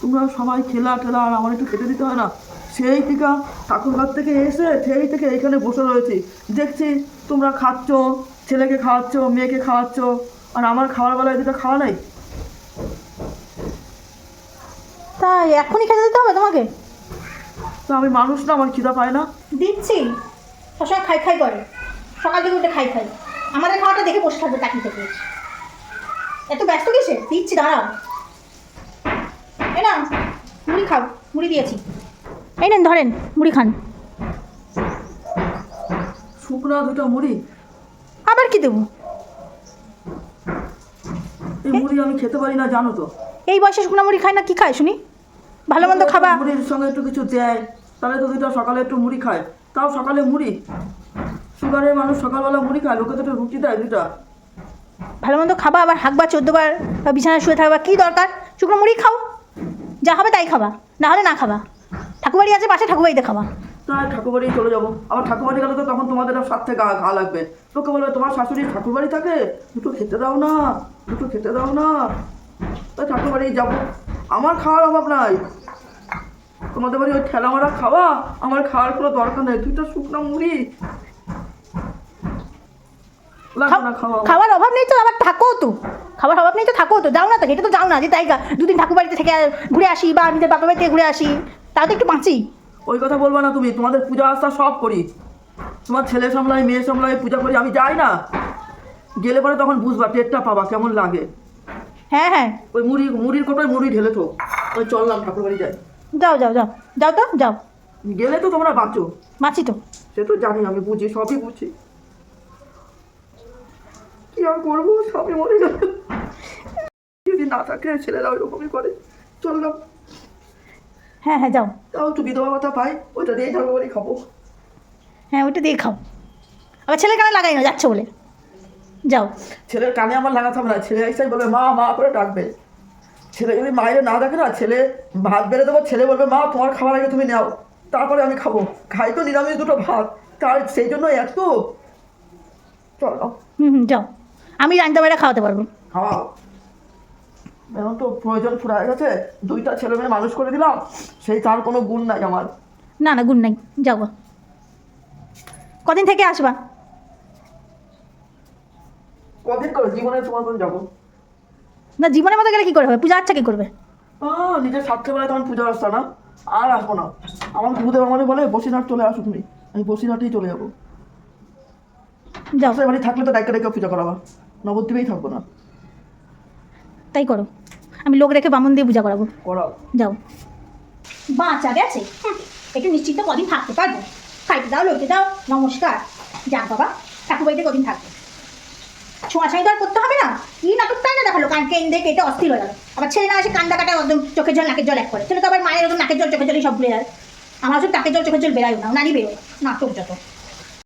তোমরা সবাই খেলা টেলা আর আমার একটু খেতে দিতে হয় না। সেই থেকে ঠাকুরঘর থেকে এসে সেই থেকে এখানে বসে রয়েছি। দেখছি তোমরা খাচ্ছ ছেলেকে খাওয়াচ্ছ মেয়েকে খাওয়াচ্ছ আর আমার খাওয়ার বেলায় দুটো খাওয়া নাই। তাই এখনই খেতে দিতে হবে তোমাকে? তো আমি মানুষ না আমার খিদা পায় না। দিচ্ছি। সবসময় খাই খাই করে। সকাল থেকে উঠে খাই খাই। আমাদের খাওয়াটা দেখে বসে থাকবে তাকিয়ে থেকে। এত ব্যস্ত কিসে দিচ্ছি দাঁড়াও। এ না মুড়ি খাও মুড়ি দিয়েছি। এই নেন ধরেন মুড়ি খান। শুকনা দুটো মুড়ি? আবার কি দেবো? এই মুড়ি আমি খেতে পারি না জানো তো। এই বয়সে শুকনো মুড়ি খায় না কি খায় শুনি? ভালো মন্দ খাবা। মুড়ির সঙ্গে একটু কিছু দেয় তাহলে তো দুটো সকালে একটু মুড়ি খায়। তাও সকালে মুড়ি? সুগারের মানুষ সকালবেলা মুড়ি খায় লোকে তো একটু রুটি দেয় দুটা ভালো মন্দ খাবা আবার হাঁকবা চোদ্দবার বা বিছানায় শুয়ে থাকবা কী দরকার? শুকনো মুড়ি খাও। যা হবে তাই খাবা না হলে না খাবা। ঠাকুরবাড়ি আছে পাশে ঠাকুরবাড়িতে খাবা। তাই ঠাকুরবাড়ি চলে যাব। আবার ঠাকুরবাড়ি গেলে তো তখন তোমাদের সাথে গা ঘা লাগবে। লোকে বলবে তোমার শাশুড়ি ঠাকুরবাড়ি থাকে? দুটো খেতে দাও না দুটো খেতে দাও না। তাই ঠাকুরবাড়ি যাব। আমার খাওয়ার অভাব নাই। তোমাদের বাড়ি ওই ঠেলা মারা খাওয়া? আমার খাওয়ার কোনো দরকার নেই। দুইটা শুকনো মুড়ি। লাগবে না খাওয়া। আমার। অভাব নেই তো আবার থাকো তো। খাবার অভাব নেই তো থাকো তো যাও না তো এটা তো যাও না যে তাই দুদিন ঠাকুর বাড়িতে থেকে ঘুরে আসি বা নিজের বাপা বাড়িতে ঘুরে আসি তাও তো একটু বাঁচি। ওই কথা বলব না তুমি তোমাদের পূজা আস্থা সব করি। তোমার ছেলে সামলাই মেয়ে সামলাই পূজা করি আমি যাই না। গেলে পরে তখন বুঝবা টেটটা পাবা কেমন লাগে। হ্যাঁ হ্যাঁ। ওই মুড়ি মুড়ির কোটায় মুড়ি ঢেলে তো ওই চললাম ঠাকুর বাড়ি যাই। যাও যাও যাও যাও তো যাও। গেলে তো তোমরা বাঁচো। বাঁচি তো। সে তো জানি আমি বুঝি সবই বুঝি। কি আর করব সবই মরে যাবে না থাকে ছেলেরা ওইরকমই করে। চললাম হ্যাঁ হ্যাঁ যাও। তাও একটু বিধবা ভাতা পাই ওইটা খাব। হ্যাঁ ওইটা দিয়ে খাও। আবার ছেলে কানে লাগাই না যাচ্ছে বলে। যাও। ছেলের কানে আমার লাগাতে হবে না ছেলে বলবে মা মা করে ডাকবে। ছেলে যদি মায়ের না দেখে না ছেলে ভাত বেড়ে দেবো ছেলে বলবে মা তোমার খাবার আগে তুমি নাও তারপরে আমি খাব। খাই তো নিরামিষ দুটো ভাত তার সেই জন্য এত চলো। হুম হুম যাও। আমি রান্না বাইরে খাওয়াতে পারব। খাওয়াও। এখন তো প্রয়োজন ফুরায় গেছে দুইটা ছেলে মেয়ে মানুষ করে দিলাম সেই তার কোনো গুণ নাই আমার। না না গুড নাই যাও কদিন থেকে আসবা? কদিন করে? জীবনে তোমার কোন যাব। না জীবনের মতো গেলে কি করে হবে? পূজা আচ্ছা কি করবে? আহ, নিজের স্বার্থে বেলায় তখন পুজো আসছে না। আর আসব না। আমার গুরুদেব আমাদের বলে বসিরহাট চলে আসো তুমি আমি বসিরহাটেই চলে যাব। যাও। বাড়ি থাকলে তো ডাইকা ডাইকা পূজা করাবা। নবদ্বীপেই থাকব না। তাই করো। আমি লোক রেখে বামন দিয়ে পূজা করাবো। যাও। বাঁচা গেছে একটু নিশ্চিন্ত কদিন থাকতে পারব। খাইতে দাও লইতে দাও। নমস্কার। যাক বাবা ঠাকুর বাড়িতে কদিন থাকবে? ছোঁয়াছাই তো আর করতে হবে না। কি নাটকটাই না দেখাল? কান দেখে এটা অস্থির হয়ে গেল। আবার ছেলে না এসে কান্দা কাটা একদম চোখের জল নাকের জল এক করে। ছেলে তো আবার মায়ের একদম নাকের জল চোখের জলই সব ভুলে যায়। আমার সব নাকের জল চোখের জল বেরায় না। নারী বেরোয় নাটক যত।